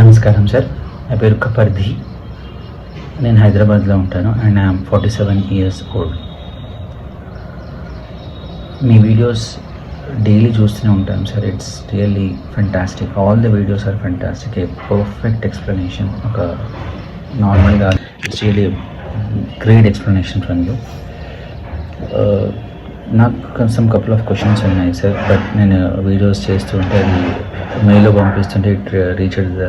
నమస్కారం సార్. నా పేరు కపర్ధి. నేను హైదరాబాద్లో ఉంటాను. And I'm forty seven years old. Me videos daily చూస్తూనే ఉంటాను sir. It's really fantastic all the videos are fantastic a perfect explanation ఒక నార్మల్గా it's really great explanation from you నాకు సమ్ కపుల్ ఆఫ్ క్వశ్చన్స్ ఉన్నాయి sir. But నేను uh, videos చేస్తుంటే అది మెయిల్లో పంపిస్తుంటే it reach the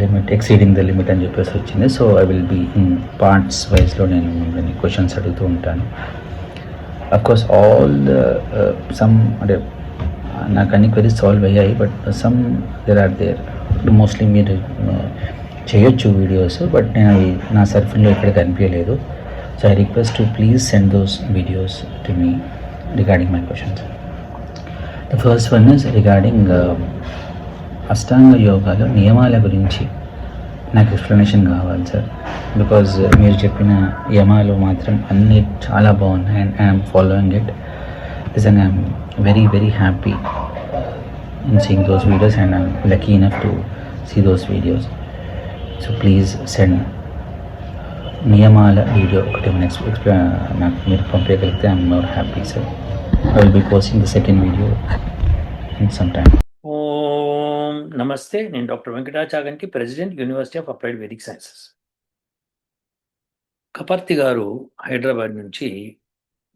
limit exceeding the limit అని చెప్పేసి వచ్చింది. So I will be in parts వైజ్లో నేను మిమ్మల్ని క్వశ్చన్స్ అడుగుతూ ఉంటాను. అఫ్కోర్స్ ఆల్ ద సమ్ అంటే నాకు అన్ని క్వరీస్ సాల్వ్ అయ్యాయి but some there are there mostly మీరు uh, చేయొచ్చు వీడియోస్ బట్ నేను అవి నా సర్ఫింగ్లో ఇక్కడ కనిపించలేదు. So I request to please send those videos to me regarding my questions the first one is regarding Ashtanga యోగాలో నియమాల గురించి నాకు ఎక్స్ప్లెనేషన్ కావాలి సార్ బికాజ్ మీరు చెప్పిన యమాలు మాత్రం అన్నీ చాలా బాగున్నాయి అండ్ ఐఎమ్ ఫాలోయింగ్ ఇట్ నిజంగా I'm very very happy in seeing those videos and I'm lucky enough to see those videos so please send నియమాల వీడియో ఒకటి నెక్స్ట్ నాకు మీరు పంపించగలిగితే I'm more happy sir I will be posting the second video in some time నమస్తే నేను doctor వెంకటాచాగన్కి president university of applied Vedic sciences. Kaparthi గారు హైదరాబాద్ నుంచి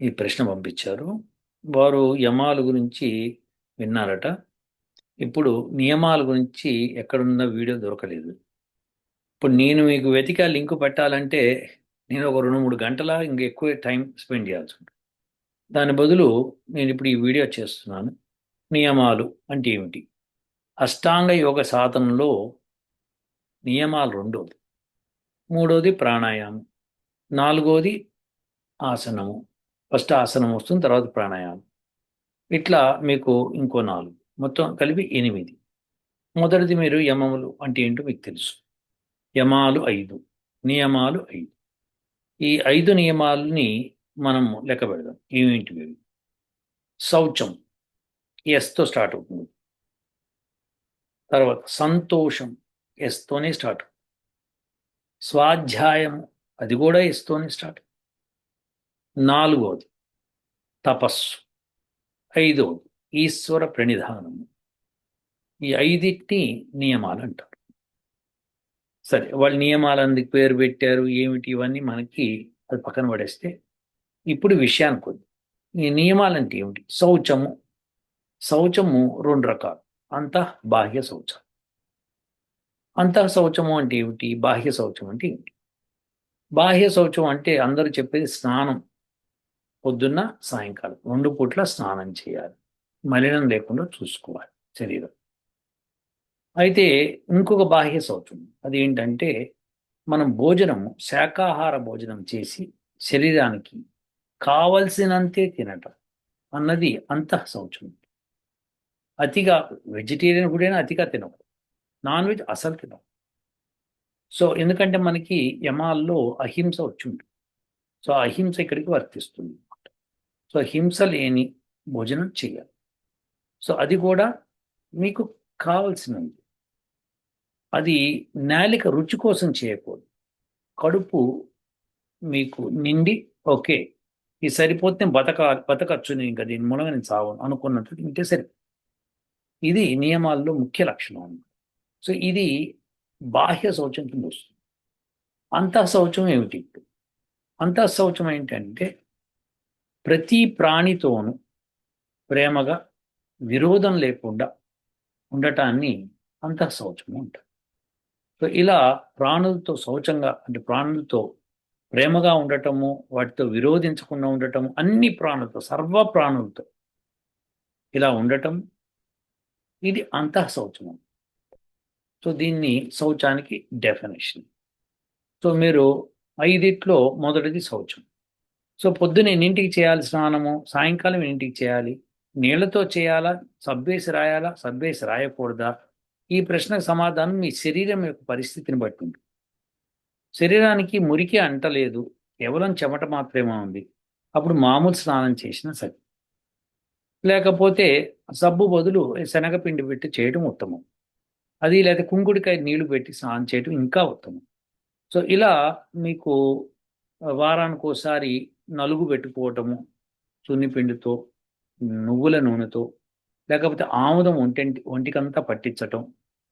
ఈ ప్రశ్న పంపించారు. వారు యమాల గురించి విన్నారట. ఇప్పుడు నియమాల గురించి ఎక్కడున్న వీడియో దొరకలేదు. ఇప్పుడు నేను మీకు వెతిక లింక్ పెట్టాలంటే నేను ఒక రెండు మూడు గంటల ఇంక ఎక్కువ టైం స్పెండ్ చేయాల్సి ఉంటుంది. దాని బదులు నేను ఇప్పుడు ఈ వీడియో చేస్తున్నాను. నియమాలు అంటే ఏమిటి? అష్టాంగ యోగ సాధనలో నియమాలు రెండోది. మూడోది ప్రాణాయామం. నాలుగోది ఆసనము. ఫస్ట్ ఆసనం వస్తుంది తర్వాత ప్రాణాయామం. ఇట్లా మీకు ఇంకో నాలుగు. మొత్తం కలిపి ఎనిమిది. మొదటిది మీరు యమములు అంటే ఏంటో మీకు తెలుసు. యమాలు ఐదు. నియమాలు ఐదు. ఈ ఐదు నియమాలని మనము లెక్క పెడదాం. ఏమిటివి శౌచం. ఎస్తో స్టార్ట్ అవుతుంది. తర్వాత సంతోషం ఎస్తోనే స్టార్ట్ స్వాధ్యాయం అది కూడా ఎస్తోనే స్టార్ట్ నాలుగవది తపస్సు. ఐదవది ఈశ్వర ప్రణిధానము. ఈ ఐదింటిని నియమాలు అంటారు. సరే వాళ్ళు నియమాలు అందుకు పేరు పెట్టారు ఏమిటి ఇవన్నీ మనకి అది పక్కన పడేస్తే ఇప్పుడు విషయానికి వద్దు. ఈ నియమాలు అంటే ఏమిటి? శౌచము. శౌచము రెండు రకాలు. అంతః బాహ్య శౌచం. అంతః శౌచము అంటే ఏమిటి? బాహ్య శౌచం అంటే ఏమిటి బాహ్య శౌచం అంటే అందరూ చెప్పేది స్నానం. పొద్దున్న సాయంకాలం. రెండు పూట్ల స్నానం చేయాలి. మలినం లేకుండా చూసుకోవాలి శరీరం. అయితే ఇంకొక బాహ్య శౌచం. అది ఏంటంటే మనం భోజనము శాకాహార భోజనం చేసి శరీరానికి కావలసినంతే తినటం అన్నది అంతః శౌచం. అతిగా వెజిటేరియన్ కూడా అతిగా తినకూడదు నాన్ వెజ్ అసలు తినవు. సో ఎందుకంటే మనకి యమాల్లో అహింస వచ్చి ఉంటుంది సో అహింస ఇక్కడికి వర్తిస్తుంది సో హింస లేని భోజనం చేయాలి సో అది కూడా మీకు కావలసినది. అది నాలిక రుచి కోసం చేయకూడదు. కడుపు మీకు నిండి ఓకే ఇది సరిపోతే బతక బతకచ్చు నేను ఇంకా దీని మూలంగా నేను చావను అనుకున్నట్టు తింటే సరిపోతుంది. ఇది నియమాల్లో ముఖ్య లక్షణం. అన్నమాట సో ఇది బాహ్య శౌచం కింద వస్తుంది అంతః శౌచం ఏమిటి? ఇప్పుడు అంతః శౌచం ఏంటంటే ప్రతి ప్రాణితోనూ ప్రేమగా విరోధం లేకుండా ఉండటాన్ని అంతః శౌచము అంటారు. సో ఇలా ప్రాణులతో శౌచంగా అంటే ప్రాణులతో ప్రేమగా ఉండటము వాటితో విరోధించకుండా ఉండటము అన్ని ప్రాణులతో సర్వ ప్రాణులతో ఇలా ఉండటం ఇది అంతః శౌచము. సో దీన్ని శౌచానికి డెఫినేషన్ సో మీరు ఐదిట్లో మొదటిది శౌచం. సో పొద్దున ఎన్నింటికి చేయాలి స్నానము? సాయంకాలం ఎన్నింటికి చేయాలి? నీళ్ళతో చేయాలా? సబ్బేసి రాయాలా? సబ్బేసి రాయకూడదా? ఈ ప్రశ్నకు సమాధానం మీ శరీరం యొక్క పరిస్థితిని బట్టి ఉంటుంది శరీరానికి మురికి అంటలేదు కేవలం చెమట మాత్రమే ఉంది. అప్పుడు మామూలు స్నానం చేసినా సరే. లేకపోతే సబ్బు బదులు శనగపిండి పెట్టి చేయడం ఉత్తమం. అది లేదా కుంకుడికాయ నీళ్ళు పెట్టి స్నానం చేయటం ఇంకా ఉత్తమం. సో ఇలా మీకు వారానికి ఒకసారి నలుగు పెట్టుకోవటము సున్నిపిండితో నువ్వుల నూనెతో లేకపోతే ఆముదం ఒంటి ఒంటికంతా పట్టించటం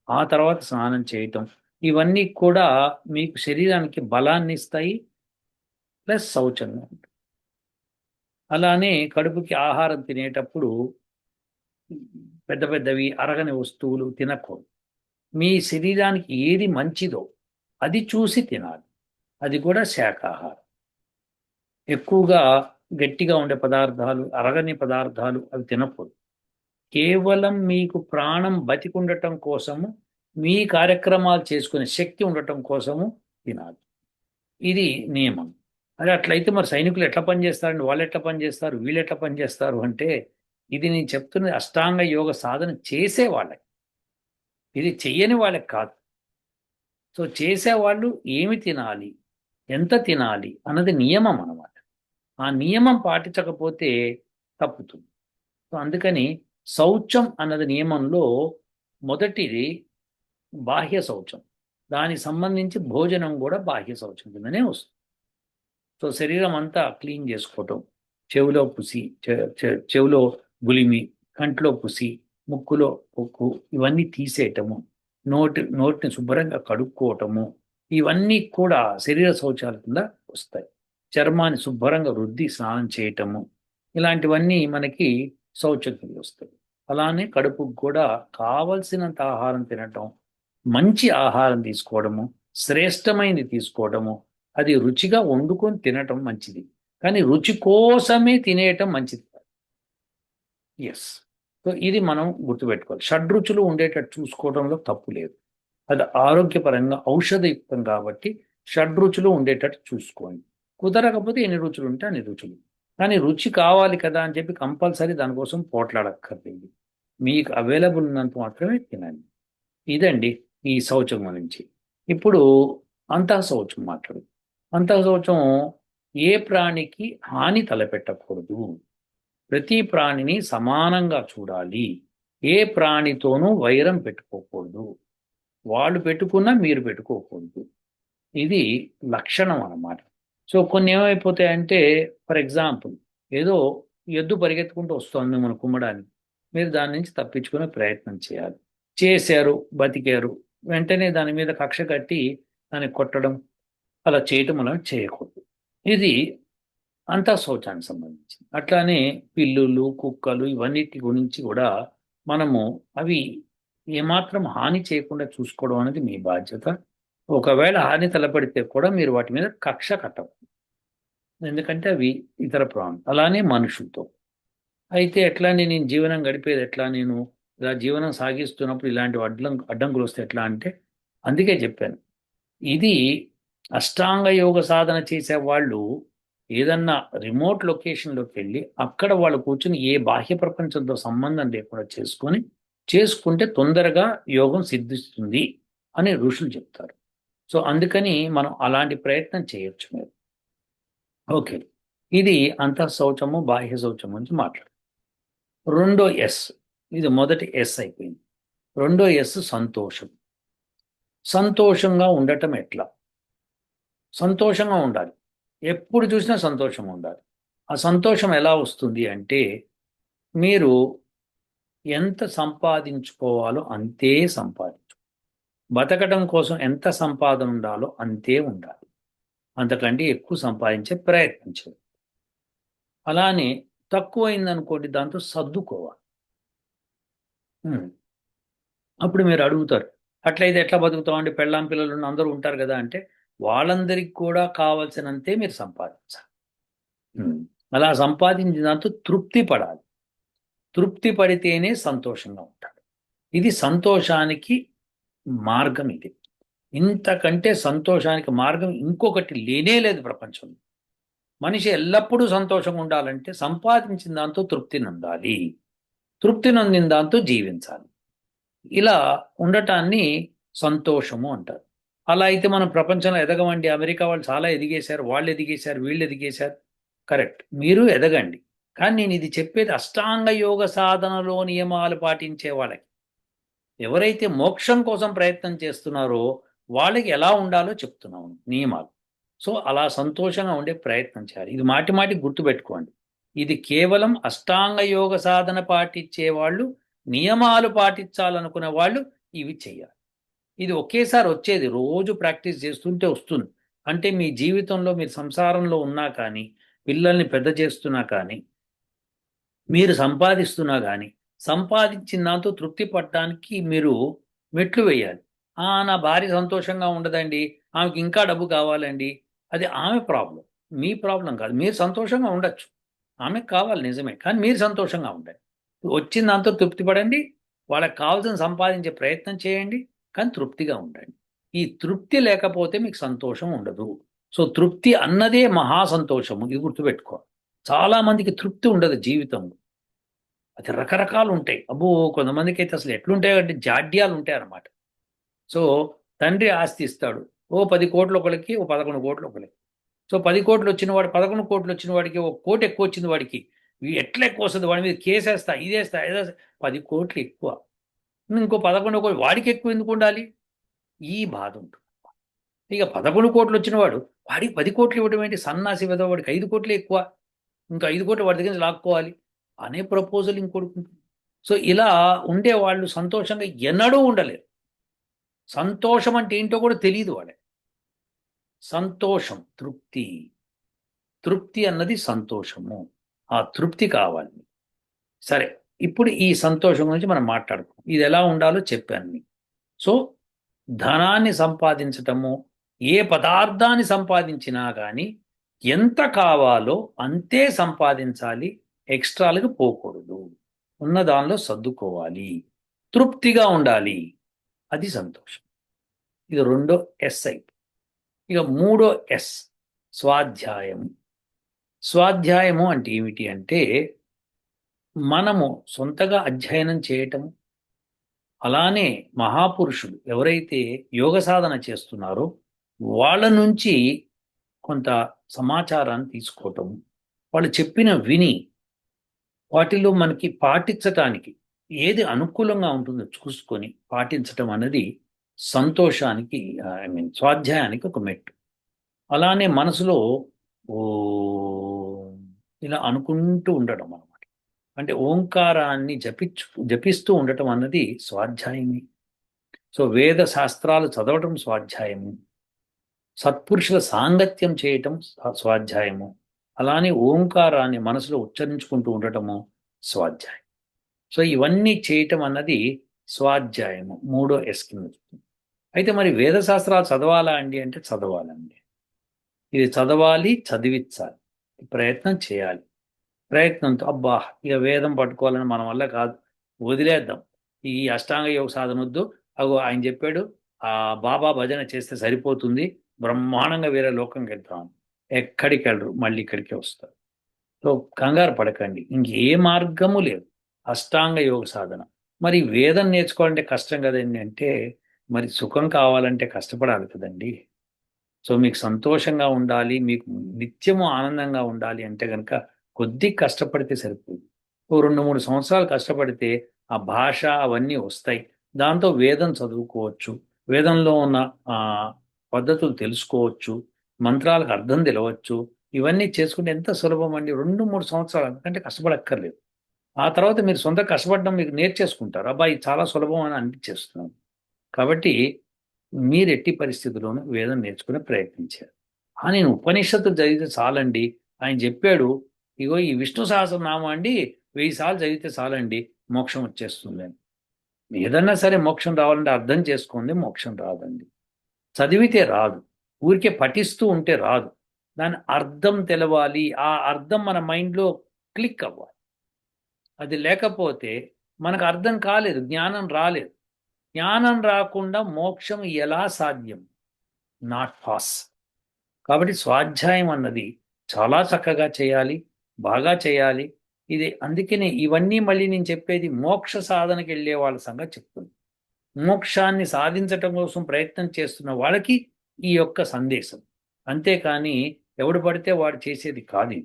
ఆ తర్వాత స్నానం చేయటం ఇవన్నీ కూడా మీకు శరీరానికి బలాన్ని ఇస్తాయి ప్లస్ శౌచంగా ఉంటుంది అలానే కడుపుకి ఆహారం తినేటప్పుడు పెద్ద పెద్దవి అరగని వస్తువులు తినకూడదు. మీ శరీరానికి ఏది మంచిదో అది చూసి తినాలి. అది కూడా శాకాహారం ఎక్కువగా గట్టిగా ఉండే పదార్థాలు అరగని పదార్థాలు అవి తినకూడదు. కేవలం మీకు ప్రాణం బతికుండటం కోసము మీ కార్యక్రమాలు చేసుకునే శక్తి ఉండటం కోసము తినాలి. ఇది నియమం. అదే అట్లయితే మరి సైనికులు ఎట్లా పనిచేస్తారండి వాళ్ళు ఎట్లా పనిచేస్తారు వీళ్ళు ఎట్లా పనిచేస్తారు అంటే ఇది నేను చెప్తున్నది అష్టాంగ యోగ సాధన చేసే వాళ్ళకి. ఇది చెయ్యని వాళ్ళకి కాదు. సో చేసేవాళ్ళు ఏమి తినాలి? ఎంత తినాలి? అన్నది నియమం అనమాట ఆ నియమం పాటించకపోతే తప్పుతుంది. సో అందుకని శౌచం అన్నది నియమంలో మొదటిది బాహ్య శౌచం. దానికి సంబంధించి భోజనం కూడా బాహ్య శౌచం కిందనే వస్తుంది. సో శరీరం అంతా క్లీన్ చేసుకోవటం. చెవిలో పుసి చె- చె- చెవిలో గులిమి కంట్లో పుసి ముక్కులో పొక్కు ఇవన్నీ తీసేయటము. నోటి నోటిని శుభ్రంగా కడుక్కోవటము. ఇవన్నీ కూడా శరీర శౌచాల కింద వస్తాయి. చర్మాన్ని శుభ్రంగా రుద్ది స్నానం చేయటము. ఇలాంటివన్నీ మనకి శౌచం కింద వస్తాయి. అలానే కడుపుకు కూడా కావలసినంత ఆహారం తినటం మంచి ఆహారం తీసుకోవడము శ్రేష్టమైనది తీసుకోవడము అది రుచిగా వండుకొని తినటం మంచిది. కానీ రుచి కోసమే తినేయటం మంచిది ఎస్ సో ఇది మనం గుర్తుపెట్టుకోవాలి. షడ్రుచులు ఉండేటట్టు చూసుకోవడంలో తప్పు లేదు. అది ఆరోగ్యపరంగా ఔషధయుక్తం కాబట్టి షడ్రుచులు ఉండేటట్టు చూసుకోండి. కుదరకపోతే ఎన్ని రుచులు ఉంటే అన్ని రుచులు. కానీ రుచి కావాలి కదా అని చెప్పి కంపల్సరీ దానికోసం పోట్లాడక్కర్లేదు. మీకు అవైలబుల్ ఉన్నంత మాత్రమే తినండి. ఇదండి ఈ శౌచం గురించి. ఇప్పుడు అంతః శౌచం మాట్లాడు అంత శౌచం ఏ ప్రాణికి హాని తలపెట్టకూడదు. ప్రతి ప్రాణిని సమానంగా చూడాలి. ఏ ప్రాణితోనూ వైరం పెట్టుకోకూడదు. వాళ్ళు పెట్టుకున్నా మీరు పెట్టుకోకూడదు. ఇది లక్షణం అన్నమాట. సో కొన్ని ఏమైపోతాయంటే ఫర్ ఎగ్జాంపుల్ ఏదో ఎద్దు పరిగెత్తుకుంటూ వస్తుంది మన కుమ్మడానికి. మీరు దాని నుంచి తప్పించుకునే ప్రయత్నం చేయాలి. చేశారు బతికారు. వెంటనే దాని మీద కక్ష కట్టి దాన్ని కొట్టడం అలా చేయటం అలా చేయకూడదు. ఇది అంతా శౌచానికి సంబంధించి అట్లానే పిల్లులు కుక్కలు ఇవన్నిటి గురించి కూడా మనము అవి ఏమాత్రం హాని చేయకుండా చూసుకోవడం అనేది మీ బాధ్యత. ఒకవేళ హాని తలపడితే కూడా మీరు వాటి మీద కక్ష కట్టవు ఎందుకంటే అవి ఇతర ప్రాణం అలానే మనుషులతో. అయితే ఎట్లా నేను జీవనం గడిపేది ఎట్లా? నేను ఇలా జీవనం సాగిస్తున్నప్పుడు ఇలాంటి అడ్డం అడ్డంకులు వస్తే ఎట్లా అంటే అందుకే చెప్పాను. ఇది అష్టాంగ యోగ సాధన చేసే వాళ్ళు ఏదన్నా రిమోట్ లొకేషన్లోకి వెళ్ళి అక్కడ వాళ్ళు కూర్చుని ఏ బాహ్య ప్రపంచంతో సంబంధం లేకుండా చేసుకొని చేసుకుంటే తొందరగా యోగం సిద్ధిస్తుంది అని ఋషులు చెప్తారు. సో అందుకని మనం అలాంటి ప్రయత్నం చేయొచ్చు మీరు. ఓకే. ఇది అంతఃశౌచము బాహ్య శౌచం గురించి మాట్లాడు. రెండో ఎస్. ఇది మొదటి ఎస్ అయిపోయింది. రెండో ఎస్ సంతోషం. సంతోషంగా ఉండటం ఎట్లా? సంతోషంగా ఉండాలి. ఎప్పుడు చూసినా సంతోషంగా ఉండాలి. ఆ సంతోషం ఎలా వస్తుంది అంటే మీరు ఎంత సంపాదించుకోవాలో అంతే సంపాదించు. బతకడం కోసం ఎంత సంపాదన ఉండాలో అంతే ఉండాలి. అంతకంటే ఎక్కువ సంపాదించే ప్రయత్నించాలి అలానే తక్కువైందనుకోండి దాంతో సర్దుకోవాలి. అప్పుడు మీరు అడుగుతారు అట్లయితే ఎట్లా బతుకుతామండి పెళ్ళాం పిల్లలు అందరూ ఉంటారు కదా అంటే వాళ్ళందరికీ కూడా కావాల్సినంతే మీరు సంపాదించాలి. అలా సంపాదించిన దాంతో తృప్తి పడాలి. తృప్తి పడితేనే సంతోషంగా ఉంటాడు. ఇది సంతోషానికి మార్గం ఇది. ఇంతకంటే సంతోషానికి మార్గం ఇంకొకటి లేనే లేదు ప్రపంచంలో. మనిషి ఎల్లప్పుడూ సంతోషంగా ఉండాలంటే సంపాదించిన దాంతో తృప్తి నొందాలి. తృప్తి నొందిన దాంతో జీవించాలి. ఇలా ఉండటాన్ని సంతోషము అంటారు. అలా అయితే మనం ప్రపంచంలో ఎదగమండి. అమెరికా వాళ్ళు చాలా ఎదిగేశారు వాళ్ళు ఎదిగేశారు వీళ్ళు ఎదిగేశారు. కరెక్ట్. మీరు ఎదగండి. కానీ నేను ఇది చెప్పేది అష్టాంగ యోగ సాధనలో నియమాలు పాటించే వాళ్ళకి. ఎవరైతే మోక్షం కోసం ప్రయత్నం చేస్తున్నారో వాళ్ళకి ఎలా ఉండాలో చెప్తున్నాము నియమాలు. సో అలా సంతోషంగా ఉండే ప్రయత్నం చేయాలి. ఇది మాటి మాటి గుర్తుపెట్టుకోండి. ఇది కేవలం అష్టాంగ యోగ సాధన పాటించే వాళ్ళు నియమాలు పాటించాలనుకునే వాళ్ళు ఇవి చేయాలి. ఇది ఒకేసారి వచ్చేది రోజు ప్రాక్టీస్ చేస్తుంటే వస్తుంది. అంటే మీ జీవితంలో మీరు సంసారంలో ఉన్నా కానీ పిల్లల్ని పెద్ద చేస్తున్నా కానీ మీరు సంపాదిస్తున్నా కానీ సంపాదించిన దాంతో తృప్తి పడడానికి మీరు మెట్లు వేయాలి. ఆ నా భార్య సంతోషంగా ఉండదండి. ఆమెకి ఇంకా డబ్బు కావాలండి. అది ఆమె ప్రాబ్లం. మీ ప్రాబ్లం కాదు. మీరు సంతోషంగా ఉండొచ్చు. ఆమెకు కావాలి నిజమే. కానీ మీరు సంతోషంగా ఉండండి. వచ్చిన దాంతో తృప్తి పడండి. వాళ్ళకి కావాల్సిన సంపాదించే ప్రయత్నం చేయండి. కానీ తృప్తిగా ఉండండి. ఈ తృప్తి లేకపోతే మీకు సంతోషం ఉండదు. సో తృప్తి అన్నదే మహా సంతోషము ఇది గుర్తుపెట్టుకో చాలామందికి తృప్తి ఉండదు జీవితంలో. అది రకరకాలు ఉంటాయి. అబ్బో కొంతమందికి అయితే అసలు ఎట్లుంటాయి అంటే జాడ్యాలు ఉంటాయి అన్నమాట. సో తండ్రి ఆస్తి ఇస్తాడు ఓ పది కోట్లు ఒకరికి ఓ పదకొండు కోట్లు ఒకరికి సో పది కోట్లు వచ్చిన వాడు పదకొండు కోట్లు వచ్చిన వాడికి ఒక కోటి ఎక్కువ వచ్చింది వాడికి ఎట్లా ఎక్కువ వస్తుంది? వాడి మీద కేసేస్తా ఇదేస్తా ఇదేస్తా పది కోట్లు ఎక్కువ. ఇంకో పదకొండు కోట్లు వాడికి ఎక్కువ ఎందుకు ఉండాలి? ఈ బాధ ఉంటుంది. ఇక పదకొండు కోట్లు వచ్చిన వాడు వాడికి పది కోట్లు ఇవ్వడం ఏంటి? సన్నాసి విధవ వాడికి ఐదు కోట్లు ఎక్కువ. ఇంకా ఐదు కోట్లు వాడి దగ్గర నుంచి లాక్కోవాలి అనే ప్రపోజల్ ఇంకొడుకుంటుంది సో ఇలా ఉండే వాళ్ళు సంతోషంగా ఎన్నడూ ఉండలేరు. సంతోషం అంటే ఏంటో కూడా తెలియదు వాడే సంతోషం తృప్తి. తృప్తి అన్నది సంతోషము. ఆ తృప్తి కావాలి. సరే. ఇప్పుడు ఈ సంతోషం గురించి మనం మాట్లాడుకున్నాం. ఇది ఎలా ఉండాలో చెప్పాను మీకు. సో ధనాన్ని సంపాదించటము ఏ పదార్థాన్ని సంపాదించినా కానీ ఎంత కావాలో అంతే సంపాదించాలి ఎక్స్ట్రాలకు పోకూడదు. ఉన్న దానిలో సర్దుకోవాలి. తృప్తిగా ఉండాలి. అది సంతోషం. ఇది రెండో ఎస్ అయితే ఇక మూడో ఎస్ స్వాధ్యాయము. స్వాధ్యాయము అంటే ఏమిటి అంటే మనము సొంతగా అధ్యయనం చేయటము అలానే మహాపురుషులు ఎవరైతే యోగ సాధన చేస్తున్నారో వాళ్ళ నుంచి కొంత సమాచారాన్ని తీసుకోవటం వాళ్ళు చెప్పిన విని వాటిలో మనకి పాటించటానికి ఏది అనుకూలంగా ఉంటుందో చూసుకొని పాటించటం అనేది సంతోషానికి ఐ మీన్ స్వాధ్యాయానికి ఒక మెట్టు. అలానే మనసులో ఓ ఇలా అనుకుంటూ ఉండడం అనమాట అంటే ఓంకారాన్ని జపించు జపిస్తూ ఉండటం అన్నది స్వాధ్యాయమే. సో వేద శాస్త్రాలు చదవటం స్వాధ్యాయము. సత్పురుషుల సాంగత్యం చేయటం స్వాధ్యాయము. అలానే ఓంకారాన్ని మనసులో ఉచ్చరించుకుంటూ ఉండటము స్వాధ్యాయం. సో ఇవన్నీ చేయటం అన్నది స్వాధ్యాయము. మూడో ఎస్ కింద అయితే మరి వేద శాస్త్రాలు చదవాలా అండి అంటే చదవాలండి. ఇది చదవాలి చదివించాలి. ప్రయత్నం చేయాలి. ప్రయత్నంతో అబ్బా ఇక వేదం పట్టుకోవాలని మన వల్ల కాదు వదిలేద్దాం. ఈ అష్టాంగ యోగ సాధన వద్దు అగో ఆయన చెప్పాడు ఆ బాబా భజన చేస్తే సరిపోతుంది. బ్రహ్మాండంగా వేరే లోకంకి వెళ్తాం ఎక్కడికి వెళ్ళరు మళ్ళీ ఇక్కడికే వస్తారు. సో కంగారు పడకండి. ఇంకే మార్గము లేదు. అష్టాంగ యోగ సాధన. మరి వేదం నేర్చుకోవాలంటే కష్టం కదండి అంటే మరి సుఖం కావాలంటే కష్టపడాలి కదండి. సో మీకు సంతోషంగా ఉండాలి మీకు నిత్యము ఆనందంగా ఉండాలి అంటే కనుక కొద్ది కష్టపడితే సరిపోదు. ఓ రెండు మూడు సంవత్సరాలు కష్టపడితే ఆ భాష అవన్నీ వస్తాయి. దాంతో వేదం చదువుకోవచ్చు. వేదంలో ఉన్న ఆ పద్ధతులు తెలుసుకోవచ్చు. మంత్రాలకు అర్థం తెలవచ్చు. ఇవన్నీ చేసుకుంటే ఎంత సులభం అండి రెండు మూడు సంవత్సరాలు ఎందుకంటే కష్టపడక్కర్లేదు. ఆ తర్వాత మీరు సొంత కష్టపడడం మీకు నేర్చేసుకుంటారు. అబ్బాయి చాలా సులభం అని అనిపించేస్తున్నాను కాబట్టి మీరు ఎట్టి పరిస్థితుల్లోనూ వేదం నేర్చుకునే ప్రయత్నించారు. ఆ నేను ఉపనిషత్తు చదివితే చాలండి. ఆయన చెప్పాడు ఇగో ఈ విష్ణు సహస్రనామం అండి వెయ్యి సార్లు చదివితే చాలండి మోక్షం వచ్చేస్తుంది అని. ఏదన్నా సరే మోక్షం రావాలంటే అర్థం చేసుకోండి మోక్షం రాదండి. చదివితే రాదు ఊరికే పఠిస్తూ ఉంటే రాదు. దాని అర్థం తెలవాలి ఆ అర్థం మన మైండ్లో క్లిక్ అవ్వాలి. అది లేకపోతే మనకు అర్థం కాలేదు జ్ఞానం రాలేదు. జ్ఞానం రాకుండా మోక్షం ఎలా సాధ్యం? నాట్ పాస్ కాబట్టి స్వాధ్యాయం అన్నది చాలా చక్కగా చేయాలి. బాగా చేయాలి. ఇది అందుకనే ఇవన్నీ మళ్ళీ నేను చెప్పేది మోక్ష సాధనకి వెళ్ళే వాళ్ళ సంగతి చెప్తుంది మోక్షాన్ని సాధించటం కోసం ప్రయత్నం చేస్తున్న వాళ్ళకి ఈ యొక్క సందేశం. అంతేకాని ఎవడు పడితే వాడు చేసేది కాదు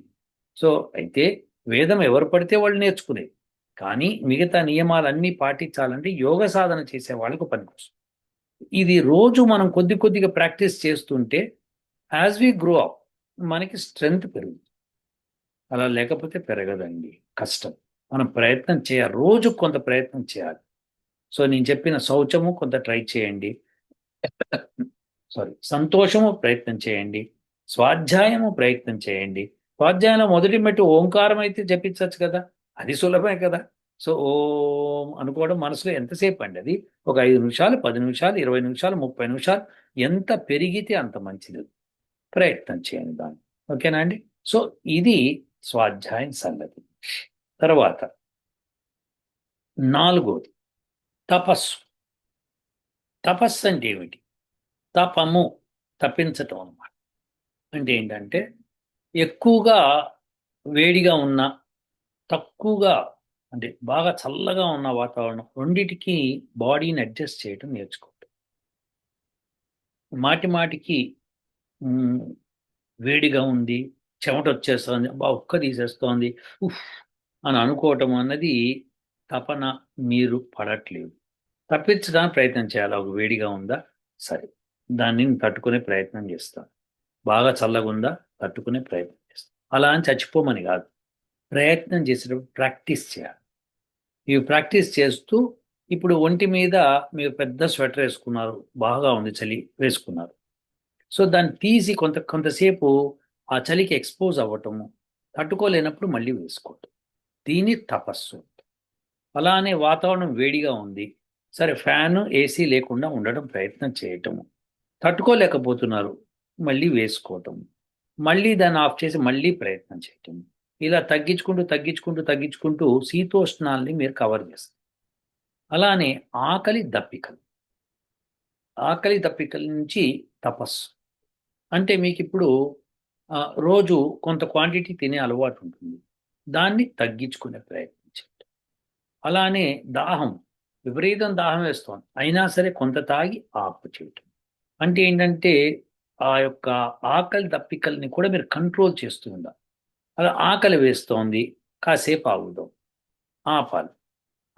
సో అయితే వేదం ఎవరు పడితే వాళ్ళు నేర్చుకునేది కానీ మిగతా నియమాలన్నీ పాటించాలంటే యోగ సాధన చేసే వాళ్ళకు పనికొస్తుంది ఇది రోజు మనం కొద్ది కొద్దిగా ప్రాక్టీస్ చేస్తుంటే యాజ్ వి గ్రో అప్ మనకి స్ట్రెంగ్త్ పెరుగుతుంది. అలా లేకపోతే పెరగదండి. కష్టం. మనం ప్రయత్నం చేయాలి రోజు కొంత ప్రయత్నం చేయాలి. సో నేను చెప్పిన శౌచము కొంత ట్రై చేయండి. సారీ సంతోషము ప్రయత్నం చేయండి. స్వాధ్యాయము ప్రయత్నం చేయండి. స్వాధ్యాయంలో మొదటి మెట్టు ఓంకారం అయితే జపించవచ్చు కదా. అది సులభమే కదా. సో ఓం అనుకోవడం మనసులో ఎంతసేపు అండి అది? ఒక ఐదు నిమిషాలు పది నిమిషాలు ఇరవై నిమిషాలు ముప్పై నిమిషాలు ఎంత పెరిగితే అంత మంచిది. ప్రయత్నం చేయండి దాన్ని. ఓకేనా అండి? సో ఇది స్వాధ్యాయం సంగతి. తర్వాత నాలుగోది తపస్సు. తపస్సు అంటే ఏమిటి? తపము తప్పించటం అన్నమాట. అంటే ఏంటంటే ఎక్కువగా వేడిగా ఉన్న తక్కువగా అంటే బాగా చల్లగా ఉన్న వాతావరణం రెండిటికి బాడీని అడ్జస్ట్ చేయడం నేర్చుకోవటం. మాటి మాటికి వేడిగా ఉంది చెమట వచ్చేస్తుంది బా ఉక్క తీసేస్తోంది. ఉఫ్ అని అనుకోవటం అన్నది తపన మీరు పడట్లేదు. తప్పించడానికి ప్రయత్నం చేయాలి? ఒక వేడిగా ఉందా? సరే దాన్ని తట్టుకునే ప్రయత్నం చేస్తాను బాగా చల్లగా ఉందా తట్టుకునే ప్రయత్నం చేస్తాను అలా అని చచ్చిపోమని కాదు. ప్రయత్నం చేసేటప్పుడు ప్రాక్టీస్ చేయాలి. ఇవి ప్రాక్టీస్ చేస్తూ ఇప్పుడు ఒంటి మీద మీరు పెద్ద స్వెటర్ వేసుకున్నారు. బాగా ఉంది చలి వేసుకున్నారు. సో దాన్ని తీసి కొంత కొంతసేపు ఆ చలికి ఎక్స్పోజ్ అవ్వటము తట్టుకోలేనప్పుడు మళ్ళీ వేసుకోవటం. దీని తపస్సు. అలానే వాతావరణం వేడిగా ఉంది. సరే ఫ్యాను ఏసీ లేకుండా ఉండడం ప్రయత్నం చేయటము. తట్టుకోలేకపోతున్నారు. మళ్ళీ వేసుకోవటం మళ్ళీ దాన్ని ఆఫ్ చేసి మళ్ళీ ప్రయత్నం చేయటం ఇలా తగ్గించుకుంటూ తగ్గించుకుంటూ తగ్గించుకుంటూ శీతోష్ణాల్ని మీరు కవర్ చేస్తారు. అలానే ఆకలి దప్పికలు. ఆకలి దప్పికల నుంచి తపస్సు. అంటే మీకు ఇప్పుడు రోజు కొంత క్వాంటిటీ తినే అలవాటు ఉంటుంది దాన్ని తగ్గించుకునే ప్రయత్నం అలానే దాహం విపరీతం దాహం వేస్తోంది. అయినా సరే కొంత తాగి ఆపు చేయటం. అంటే ఏంటంటే ఆ యొక్క ఆకలి దప్పికల్ని కూడా మీరు కంట్రోల్ చేస్తూ ఉండాలి. అలా ఆకలి వేస్తోంది కాసేపు ఆగుదాం. ఆపాలి.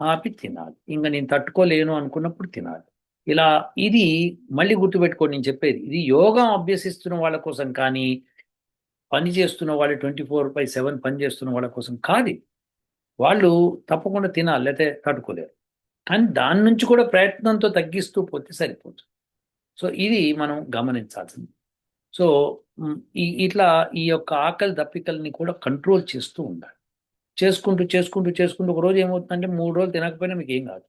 ఆపి తినాలి. ఇంకా నేను తట్టుకోలేను అనుకున్నప్పుడు తినాలి. ఇలా ఇది మళ్ళీ గుర్తుపెట్టుకోండి నేను చెప్పేది. ఇది యోగా అభ్యసిస్తున్న వాళ్ళ కోసం కానీ పని చేస్తున్న వాళ్ళు ట్వంటీ ఫోర్ బై సెవెన్ పని చేస్తున్న వాళ్ళ కోసం కాదు. వాళ్ళు తప్పకుండా తినాలి లేకపోతే తట్టుకోలేరు. కానీ దాని నుంచి కూడా ప్రయత్నంతో తగ్గిస్తూ పోతే సరిపోతుంది సో ఇది మనం గమనించాల్సింది. సో ఈ ఇట్లా ఈ యొక్క ఆకలి దప్పికల్ని కూడా కంట్రోల్ చేస్తూ ఉండాలి. చేసుకుంటూ చేసుకుంటూ చేసుకుంటూ ఒక రోజు ఏమవుతుందంటే మూడు రోజులు తినకపోయినా మీకు ఏం కాదు.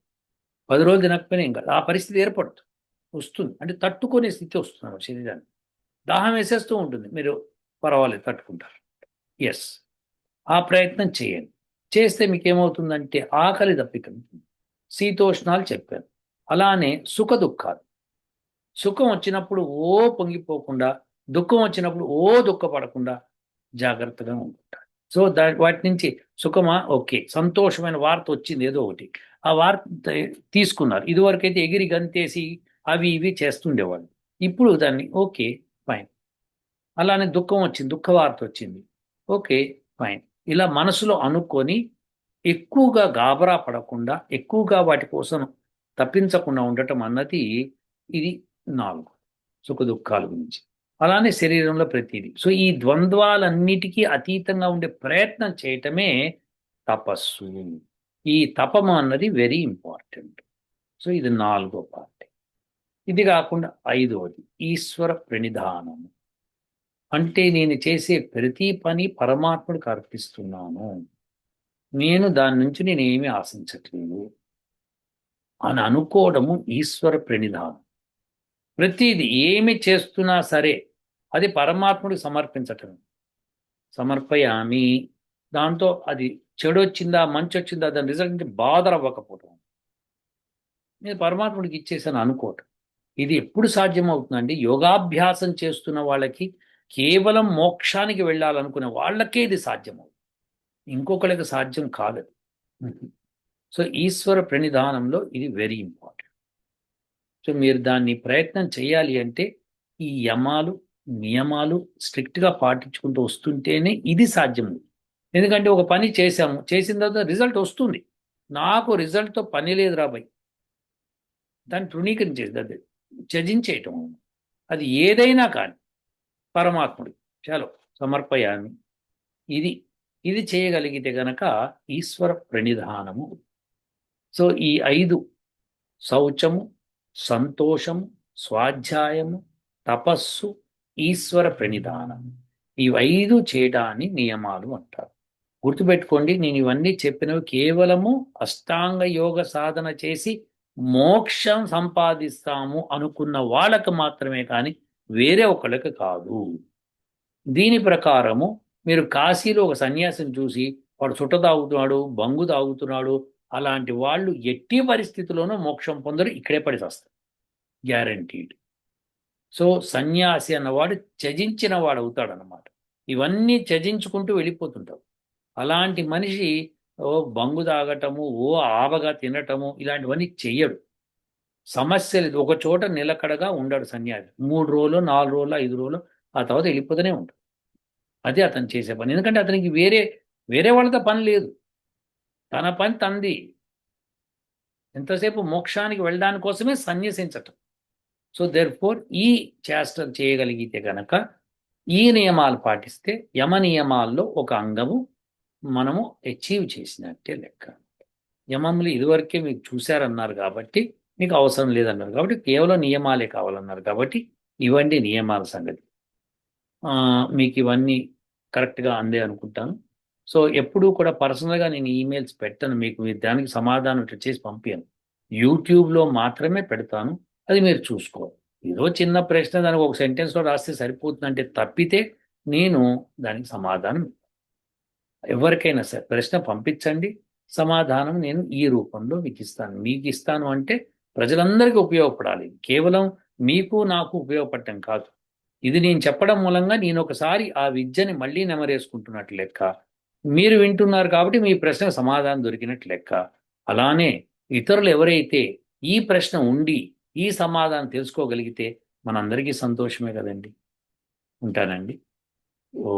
పది రోజులు తినకపోయినా ఏం కాదు. ఆ పరిస్థితి ఏర్పడుతుంది వస్తుంది. అంటే తట్టుకునే స్థితి వస్తుంది మన శరీరాన్ని దాహం వేసేస్తూ ఉంటుంది. మీరు పర్వాలేదు తట్టుకుంటారు. ఎస్ ఆ ప్రయత్నం చేయండి. చేస్తే మీకు ఏమవుతుందంటే ఆకలి తప్పికంటుంది శీతోష్ణాలు చెప్పాను. అలానే సుఖ దుఃఖాలు. సుఖం వచ్చినప్పుడు ఓ పొంగిపోకుండా దుఃఖం వచ్చినప్పుడు ఓ దుఃఖపడకుండా జాగ్రత్తగా ఉంటుంటారు సో దా వాటి నుంచి సుఖమా? ఓకే. సంతోషమైన వార్త వచ్చింది ఏదో ఒకటి. ఆ వార్త తీసుకున్నారు. ఇదివరకైతే ఎగిరి గంతేసి అవి ఇవి చేస్తుండేవాళ్ళు. ఇప్పుడు దాన్ని ఓకే ఫైన్. అలానే దుఃఖం వచ్చింది దుఃఖ వార్త వచ్చింది. Okay fine. ఇలా మనసులో అనుకొని ఎక్కువగా గాబరా పడకుండా ఎక్కువగా వాటి కోసం తప్పించకుండా ఉండటం అన్నది ఇది నాలుగు సుఖ దుఃఖాల గురించి. అలానే శరీరంలో ప్రతిదీ. సో ఈ ద్వంద్వాలన్నిటికీ అతీతంగా ఉండే ప్రయత్నం చేయటమే తపస్సు. ఈ తపము అన్నది వెరీ ఇంపార్టెంట్. సో ఇది నాలుగో పార్ట్. ఇది కాకుండా ఐదవది ఈశ్వర ప్రణిధానము. అంటే నేను చేసే ప్రతి పని పరమాత్ముడికి అర్పిస్తున్నాను. నేను దాని నుంచి నేను ఏమీ ఆశించట్లేదు అని అనుకోవడము ఈశ్వర ప్రణిధానం. ప్రతిది ఏమి చేస్తున్నా సరే అది పరమాత్ముడికి సమర్పించటం. సమర్పయామి దాంతో అది చెడు వచ్చిందా మంచి వచ్చిందా దాని రిజల్ట్ నుంచి బాధ అవ్వకపోవటం నేను పరమాత్ముడికి ఇచ్చేసాను అనుకోవటం. ఇది ఎప్పుడు సాధ్యమవుతుందండి యోగాభ్యాసం చేస్తున్న వాళ్ళకి కేవలం మోక్షానికి వెళ్ళాలనుకునే వాళ్ళకే ఇది సాధ్యమవు. ఇంకొకరికి సాధ్యం కాదు. సో ఈశ్వర ప్రణిధానంలో ఇది వెరీ ఇంపార్టెంట్ సో మీరు దాన్ని ప్రయత్నం చేయాలి అంటే ఈ యమాలు నియమాలు స్ట్రిక్ట్గా పాటించుకుంటూ వస్తుంటేనే ఇది సాధ్యము ఎందుకంటే ఒక పని చేశాము చేసిన తర్వాత రిజల్ట్ వస్తుంది. నాకు రిజల్ట్తో పని లేదు రాబాయ్ దాన్ని తృణీకరించేది అది త్యజించేయటం. అది ఏదైనా కానీ. పరమాత్ముడు. చలో సమర్పయామి. ఇది ఇది చేయగలిగితే గనక ఈశ్వర ప్రణిధానము. సో ఈ ఐదు శౌచము సంతోషము స్వాధ్యాయము తపస్సు ఈశ్వర ప్రణిధానము. ఈ ఐదు చేయడాన్ని నియమాలు అంటారు. గుర్తుపెట్టుకోండి నేను ఇవన్నీ చెప్పినవి కేవలము అష్టాంగ యోగ సాధన చేసి మోక్షం సంపాదిస్తాము అనుకున్న వాళ్ళకు మాత్రమే కానీ వేరే ఒకళ్ళకి కాదు. దీని ప్రకారము మీరు కాశీలో ఒక సన్యాసిని చూసి వాడు చుట్ట తాగుతున్నాడు బంగు తాగుతున్నాడు అలాంటి వాళ్ళు ఎట్టి పరిస్థితుల్లోనూ మోక్షం పొందరు ఇక్కడే పడిచేస్తారు గ్యారంటీడ్ సో సన్యాసి అన్నవాడు త్యజించిన వాడు అవుతాడనమాట ఇవన్నీ త్యజించుకుంటూ వెళ్ళిపోతుంటావు. అలాంటి మనిషి ఓ బంగు తాగటము ఓ ఆవగా తినటము ఇలాంటివన్నీ చెయ్యడు. సమస్య లేదు ఒక చోట నిలకడగా ఉండడు సన్యాసి. మూడు రోజులు నాలుగు రోజులు ఐదు రోజులు ఆ తర్వాత వెళ్ళిపోతూనే ఉంటాడు. అదే అతను చేసే పని. ఎందుకంటే అతనికి వేరే వేరే వాళ్ళతో పని లేదు. తన పని తంది ఎంతసేపు మోక్షానికి వెళ్ళడానికి కోసమే సన్యసించటం. సో దేర్ ఫోర్ ఈ చేష్టలు చేయగలిగితే గనక ఈ నియమాలు పాటిస్తే యమ నియమాల్లో ఒక అంగము మనము అచీవ్ చేసినట్టే లెక్క. యమములు ఇదివరకే మీకు చూశారన్నారు కాబట్టి మీకు అవసరం లేదన్నారు. కాబట్టి కేవలం నియమాలే కావాలన్నారు. కాబట్టి ఇవన్నీ నియమాల సంగతి. మీకు ఇవన్నీ కరెక్ట్గా అందే అనుకుంటాను. సో ఎప్పుడూ కూడా పర్సనల్గా నేను ఈమెయిల్స్ పెట్టను. మీకు మీరు దానికి సమాధానం ఇట్లా చేసి పంపించను యూట్యూబ్లో మాత్రమే పెడతాను. అది మీరు చూసుకోవాలి. ఏదో చిన్న ప్రశ్న దానికి ఒక సెంటెన్స్లో రాస్తే సరిపోతుందంటే తప్పితే నేను దానికి సమాధానం ఎవరికైనా సరే ప్రశ్న పంపించండి. సమాధానం నేను ఈ రూపంలో మీకు ఇస్తాను. మీకు ఇస్తాను అంటే ప్రజలందరికీ ఉపయోగపడాలి. కేవలం మీకు నాకు ఉపయోగపడటం కాదు. ఇది నేను చెప్పడం మూలంగా నేను ఒకసారి ఆ విద్యని మళ్ళీ నెమరేసుకుంటున్నట్లు లెక్క. మీరు వింటున్నారు కాబట్టి మీ ప్రశ్న సమాధానం దొరికినట్లు లెక్క. అలానే ఇతరులు ఎవరైతే ఈ ప్రశ్న ఉండి ఈ సమాధానం తెలుసుకోగలిగితే మనందరికీ సంతోషమే కదండి. ఉంటానండి. ఓ